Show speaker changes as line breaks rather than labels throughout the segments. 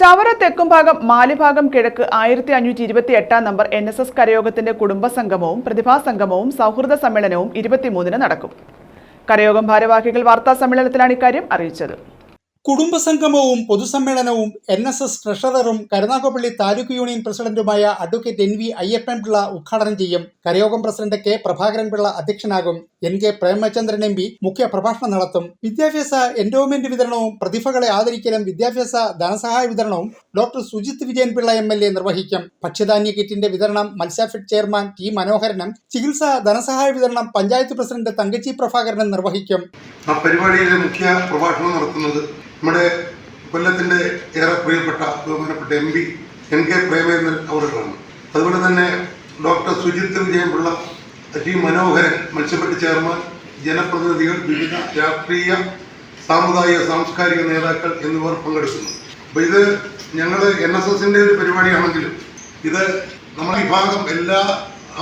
ചവറ തെക്കുംഭാഗം മാലിഭാഗം കിഴക്ക് ആയിരത്തി അഞ്ഞൂറ്റി ഇരുപത്തി എട്ടാം നമ്പർ എൻ എസ് എസ് കരയോഗത്തിന്റെ കുടുംബ സംഗമവും പ്രതിഭാ സംഗമവും സൗഹൃദ സമ്മേളനവും ഇരുപത്തിമൂന്നിന് നടക്കും. കരയോഗം ഭാരവാഹികൾ വാർത്താ സമ്മേളനത്തിലാണ് ഇക്കാര്യം അറിയിച്ചത്.
കുടുംബസംഗമവും പൊതുസമ്മേളനവും എൻ എസ് എസ് ട്രഷററും കരുനാഗപ്പള്ളി താലൂക്ക് യൂണിയൻ പ്രസിഡന്റുമായ advocate N V Ayyappan Pillai ഉദ്ഘാടനം ചെയ്യും. കരയോഗം president K Prabhakaran Pillai അധ്യക്ഷനാകും. N K Premachandran M P മുഖ്യ പ്രഭാഷണം നടത്തും. വിദ്യാഭ്യാസ എൻഡോമെന്റ് വിതരണവും പ്രതിഭകളെ ആദരിക്കലും വിദ്യാഭ്യാസ ധനസഹായ വിതരണവും doctor Sujith Vijayan Pillai M L A നിർവഹിക്കും. ഭക്ഷ്യധാന്യ കിറ്റിന്റെ വിതരണം മത്സ്യഫെഡ് ചെയർമാൻ ടി മനോഹരനും ചികിത്സാ ധനസഹായ വിതരണം പഞ്ചായത്ത് പ്രസിഡന്റ് തങ്കച്ചി പ്രഭാകരനും നിർവഹിക്കും.
ആ പരിപാടിയിൽ മുഖ്യ പ്രഭാഷണം നമ്മുടെ കൊല്ലത്തിന്റെ ഏറെ പ്രിയപ്പെട്ട ബഹുമാനപ്പെട്ട M P N K Premendran അവരുകളാണ് അതുപോലെ തന്നെ ഡോക്ടർ സുജിത് വിജയൻപിള്ള ടി മനോഹരൻ മത്സ്യപ്പെട്ട് ചെയർമാൻ ജനപ്രതിനിധികൾ വിവിധ രാഷ്ട്രീയ സാമുദായിക സാംസ്കാരിക നേതാക്കൾ എന്നിവർ പങ്കെടുക്കുന്നു. അപ്പോൾ ഇത് ഞങ്ങൾ എൻ എസ് എസിന്റെ ഒരു പരിപാടിയാണെങ്കിലും ഇത് നമ്മുടെ വിഭാഗം എല്ലാ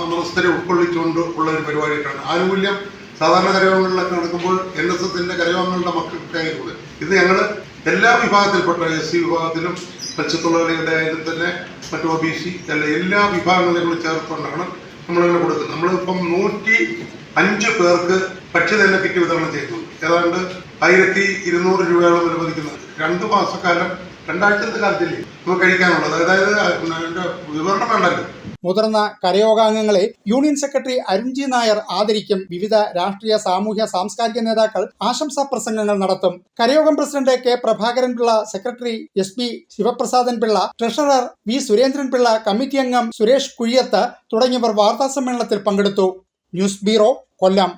മതസ്ഥരെ ഉൾക്കൊള്ളിച്ചുകൊണ്ട് ഉള്ള ഒരു പരിപാടിയിട്ടാണ് ആനുകൂല്യം സാധാരണ കരയോഗങ്ങളിലൊക്കെ നടക്കുമ്പോൾ എൻ എസ് എസിന്റെ കരയോഗങ്ങളുടെ മക്കൾക്കായിരുന്നു ഇത് ഞങ്ങൾ എല്ലാ വിഭാഗത്തിൽപ്പെട്ട എസ് സി വിഭാഗത്തിലും മത്സ്യത്തൊഴിലാളികളുടെ ആയാലും തന്നെ മറ്റു ഒ ബി സി അല്ല എല്ലാ വിഭാഗങ്ങളെയും കൂടി ചേർത്തുകൊണ്ടാണ് നമ്മളിങ്ങനെ കൊടുക്കുന്നത്. നമ്മളിപ്പം നൂറ്റി അഞ്ച് പേർക്ക് ഭക്ഷ്യധാന്യ കിറ്റ് വിതരണം ചെയ്യുന്നുണ്ട് ഏതാണ്ട് ആയിരത്തി ഇരുന്നൂറ് രൂപയോളം അനുവദിക്കുന്നത് രണ്ട് മാസക്കാലം രണ്ടാഴ്ചത്തെ കാലത്തില്ലേ കഴിക്കാനുള്ളത്. അതായത് വിവരണം വേണ്ടല്ലോ.
മുതിർന്ന കരയോഗാംഗങ്ങളെ യൂണിയൻ സെക്രട്ടറി അരുൺജി നായർ ആദരിക്കും വിവിധ രാഷ്ട്രീയ സാമൂഹ്യ സാംസ്കാരിക നേതാക്കൾ ആശംസാ പ്രസംഗങ്ങൾ നടത്തും. കരയോഗം president K Prabhakaran Pillai secretary S P Sivaprasadan Pillai treasurer V Surendran Pillai committee അംഗം സുരേഷ് കുഴിയത്ത് തുടങ്ങിയവർ വാർത്താ സമ്മേളനത്തിൽ പങ്കെടുത്തു. News bureau Kollam.